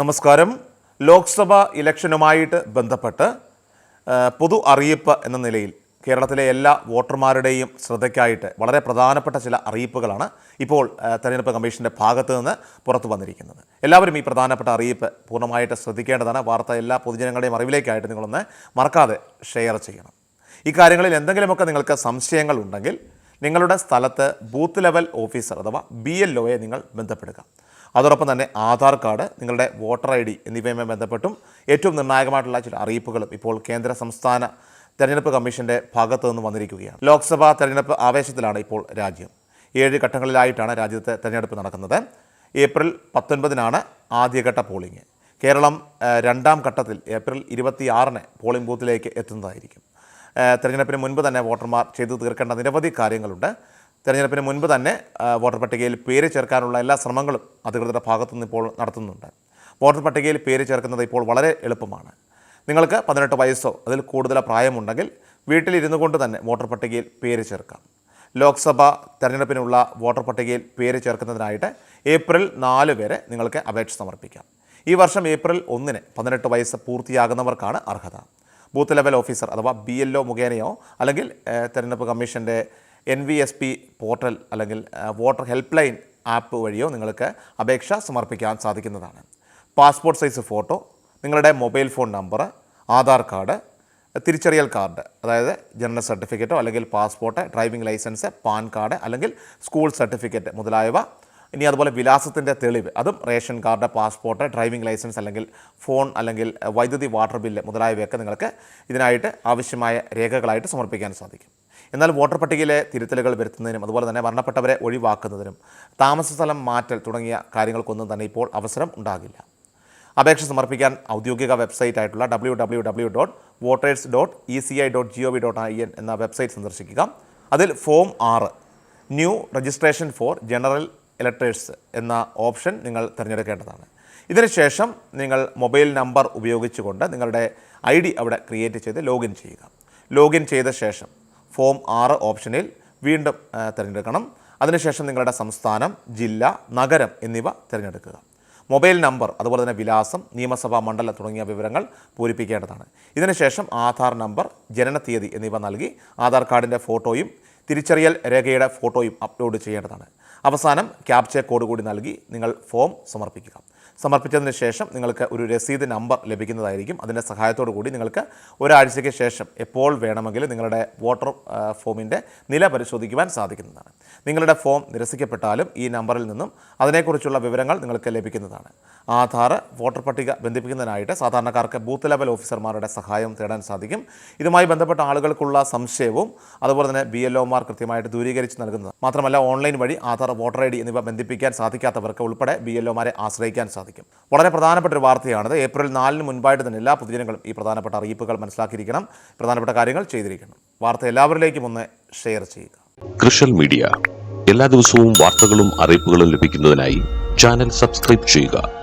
നമസ്കാരം. ലോക്സഭ ഇലക്ഷനുമായിട്ട് ബന്ധപ്പെട്ട് പൊതു അറിയിപ്പ് എന്ന നിലയിൽ കേരളത്തിലെ എല്ലാ വോട്ടർമാരുടെയും ശ്രദ്ധയ്ക്കായിട്ട് വളരെ പ്രധാനപ്പെട്ട ചില അറിയിപ്പുകളാണ് ഇപ്പോൾ തെരഞ്ഞെടുപ്പ് കമ്മീഷന്റെ ഭാഗത്ത് നിന്ന് പുറത്തു വന്നിരിക്കുന്നത്. എല്ലാവരും ഈ പ്രധാനപ്പെട്ട അറിയിപ്പ് പൂർണമായിട്ട് ശ്രദ്ധിക്കേണ്ടതാണ്. വാർത്ത എല്ലാ പൊതുജനങ്ങളുടെയും അറിവിലേക്കായിട്ട് നിങ്ങളൊന്ന് മറക്കാതെ ഷെയർ ചെയ്യണം. ഇക്കാര്യങ്ങളിൽ കാര്യങ്ങളിൽ എന്തെങ്കിലുമൊക്കെ നിങ്ങൾക്ക് സംശയങ്ങൾ ഉണ്ടെങ്കിൽ നിങ്ങളുടെ സ്ഥലത്ത് ബൂത്ത് ലെവൽ ഓഫീസർ അഥവാ ബി എൽ ഒയെ നിങ്ങൾ ബന്ധപ്പെടുക. അതോടൊപ്പം തന്നെ ആധാർ കാർഡ് നിങ്ങളുടെ വോട്ടർ ഐ ഡി എന്നിവയുമായി ബന്ധപ്പെട്ടും ഏറ്റവും നിർണായകമായിട്ടുള്ള ചില അറിയിപ്പുകളും ഇപ്പോൾ കേന്ദ്ര സംസ്ഥാന തെരഞ്ഞെടുപ്പ് കമ്മീഷന്റെ ഭാഗത്തു നിന്ന് വന്നിരിക്കുകയാണ്. ലോക്സഭാ തെരഞ്ഞെടുപ്പ് ആവേശത്തിലാണ് ഇപ്പോൾ രാജ്യം. ഏഴ് ഘട്ടങ്ങളിലായിട്ടാണ് രാജ്യത്തെ തെരഞ്ഞെടുപ്പ് നടക്കുന്നത്. ഏപ്രിൽ പത്തൊൻപതിനാണ് ആദ്യഘട്ട പോളിംഗ്. കേരളം രണ്ടാം ഘട്ടത്തിൽ ഏപ്രിൽ ഇരുപത്തിയാറിന് പോളിംഗ് ബൂത്തിലേക്ക് എത്തുന്നതായിരിക്കും. തെരഞ്ഞെടുപ്പിന് മുൻപ് തന്നെ വോട്ടർമാർ ചെയ്തു തീർക്കേണ്ട നിരവധി കാര്യങ്ങളുണ്ട്. തെരഞ്ഞെടുപ്പിന് മുൻപ് തന്നെ വോട്ടർ പട്ടികയിൽ പേര് ചേർക്കാനുള്ള എല്ലാ ശ്രമങ്ങളും അധികൃതരുടെ ഭാഗത്തുനിന്ന് ഇപ്പോൾ നടത്തുന്നുണ്ട്. വോട്ടർ പട്ടികയിൽ പേര് ചേർക്കുന്നത് ഇപ്പോൾ വളരെ എളുപ്പമാണ്. നിങ്ങൾക്ക് പതിനെട്ട് വയസ്സോ അതിൽ കൂടുതൽ പ്രായമുണ്ടെങ്കിൽ വീട്ടിലിരുന്നു കൊണ്ട് തന്നെ വോട്ടർ പട്ടികയിൽ പേര് ചേർക്കാം. ലോക്സഭ തെരഞ്ഞെടുപ്പിനുള്ള വോട്ടർ പട്ടികയിൽ പേര് ചേർക്കുന്നതിനായിട്ട് ഏപ്രിൽ നാല് വരെ നിങ്ങൾക്ക് അപേക്ഷ സമർപ്പിക്കാം. ഈ വർഷം ഏപ്രിൽ ഒന്നിന് പതിനെട്ട് വയസ്സ് പൂർത്തിയാകുന്നവർക്കാണ് അർഹത. ബൂത്ത് ലെവൽ ഓഫീസർ അഥവാ ബി എൽ ഒ മുഖേനയോ അല്ലെങ്കിൽ തെരഞ്ഞെടുപ്പ് കമ്മീഷന്റെ N V S P portal അല്ലെങ്കിൽ വോട്ടർ ഹെൽപ്പ് ലൈൻ ആപ്പ് വഴിയോ നിങ്ങൾക്ക് അപേക്ഷ സമർപ്പിക്കാൻ സാധിക്കുന്നതാണ്. പാസ്പോർട്ട് സൈസ് ഫോട്ടോ നിങ്ങളുടെ mobile phone number Aadhaar card തിരിച്ചറിയൽ കാർഡ് അതായത് ജനന സർട്ടിഫിക്കറ്റോ അല്ലെങ്കിൽ passport driving licence PAN card അല്ലെങ്കിൽ സ്കൂൾ സർട്ടിഫിക്കറ്റ് മുതലായവ ഇനി അതുപോലെ വിലാസത്തിന്റെ തെളിവ് അതും ration card passport driving licence അല്ലെങ്കിൽ ഫോൺ അല്ലെങ്കിൽ വൈദ്യുതി വാട്ടർ ബില്ല് മുതലായവയൊക്കെ നിങ്ങൾക്ക് ഇതിനായിട്ട് ആവശ്യമായ രേഖകളായിട്ട് സമർപ്പിക്കാൻ സാധിക്കും. എന്നാൽ വോട്ടർ പട്ടികയിലെ തിരുത്തലുകൾ വരുത്തുന്നതിനും അതുപോലെ തന്നെ മരണപ്പെട്ടവരെ ഒഴിവാക്കുന്നതിനും താമസ സ്ഥലം മാറ്റൽ തുടങ്ങിയ കാര്യങ്ങൾക്കൊന്നും തന്നെ ഇപ്പോൾ അവസരം ഉണ്ടാകില്ല. അപേക്ഷ സമർപ്പിക്കാൻ ഔദ്യോഗിക വെബ്സൈറ്റ് ആയിട്ടുള്ള W W W dot voters dot E C I dot G O V dot I N എന്ന വെബ്സൈറ്റ് സന്ദർശിക്കുക. അതിൽ ഫോം ആറ് new registration for general electors എന്ന ഓപ്ഷൻ നിങ്ങൾ തിരഞ്ഞെടുക്കേണ്ടതാണ്. ഇതിനുശേഷം നിങ്ങൾ മൊബൈൽ നമ്പർ ഉപയോഗിച്ചുകൊണ്ട് നിങ്ങളുടെ ഐ ഡി അവിടെ ക്രിയേറ്റ് ചെയ്ത് ലോഗിൻ ചെയ്യുക. ലോഗിൻ ചെയ്ത ശേഷം ഫോം ആറ് ഓപ്ഷനിൽ വീണ്ടും തിരഞ്ഞെടുക്കണം. അതിനുശേഷം നിങ്ങളുടെ സംസ്ഥാനം ജില്ല നഗരം എന്നിവ തിരഞ്ഞെടുക്കുക. മൊബൈൽ നമ്പർ അതുപോലെ തന്നെ വിലാസം നിയമസഭാ മണ്ഡലം തുടങ്ങിയ വിവരങ്ങൾ പൂരിപ്പിക്കേണ്ടതാണ്. ഇതിനുശേഷം ആധാർ നമ്പർ ജനന തീയതി എന്നിവ നൽകി ആധാർ കാർഡിന്റെ ഫോട്ടോയും തിരിച്ചറിയൽ രേഖയുടെ ഫോട്ടോയും അപ്ലോഡ് ചെയ്യേണ്ടതാണ്. അവസാനം ക്യാപ്ചർ കോഡ് കൂടി നൽകി നിങ്ങൾ ഫോം സമർപ്പിക്കുക. സമർപ്പിച്ചതിന് ശേഷം നിങ്ങൾക്ക് ഒരു രസീത് നമ്പർ ലഭിക്കുന്നതായിരിക്കും. അതിന്റെ സഹായത്തോടു കൂടി നിങ്ങൾക്ക് ഒരാഴ്ചയ്ക്ക് ശേഷം എപ്പോൾ വേണമെങ്കിലും നിങ്ങളുടെ വോട്ടർ ഫോമിന്റെ നില പരിശോധിക്കുവാൻ സാധിക്കുന്നതാണ്. നിങ്ങളുടെ ഫോം നിരസിക്കപ്പെട്ടാലും ഈ നമ്പറിൽ നിന്നും അതിനെക്കുറിച്ചുള്ള വിവരങ്ങൾ നിങ്ങൾക്ക് ലഭിക്കുന്നതാണ്. ആധാർ വോട്ടർ പട്ടിക ബന്ധിപ്പിക്കുന്നതിനായിട്ട് സാധാരണക്കാർക്ക് ബൂത്ത് ലെവൽ ഓഫീസർമാരുടെ സഹായം തേടാൻ സാധിക്കും. ഇതുമായി ബന്ധപ്പെട്ട ആളുകൾക്കുള്ള സംശയവും അതുപോലെ തന്നെ ബി എൽ ഒമാർ കൃത്യമായിട്ട് ദൂരീകരിച്ച് നൽകുന്നത് മാത്രമല്ല ഓൺലൈൻ വഴി ആധാർ വോട്ടർ ഐ ഡി എന്നിവ ബന്ധിപ്പിക്കാൻ സാധിക്കാത്തവർക്ക് ഉൾപ്പെടെ ബി എൽ ഒമാരെ ആശ്രയിക്കാൻ സാധിക്കും. വളരെ പ്രധാനപ്പെട്ട ഒരു വാർത്തയാണിത്. ഏപ്രിൽ നാലിന് മുൻപായിട്ട് തന്നെ എല്ലാ പൊതുജനങ്ങളും ഈ പ്രധാനപ്പെട്ട അറിയിപ്പുകൾ മനസ്സിലാക്കിയിരിക്കണം. പ്രധാനപ്പെട്ട കാര്യങ്ങൾ ചെയ്തിരിക്കണം. വാർത്ത എല്ലാവരിലേക്കും ഒന്ന് ഷെയർ ചെയ്യുക. കൃഷൽ മീഡിയ. എല്ലാ ദിവസവും വാർത്തകളും അറിയിപ്പുകളും ലഭിക്കുന്നതിനായി ചാനൽ സബ്സ്ക്രൈബ് ചെയ്യുക.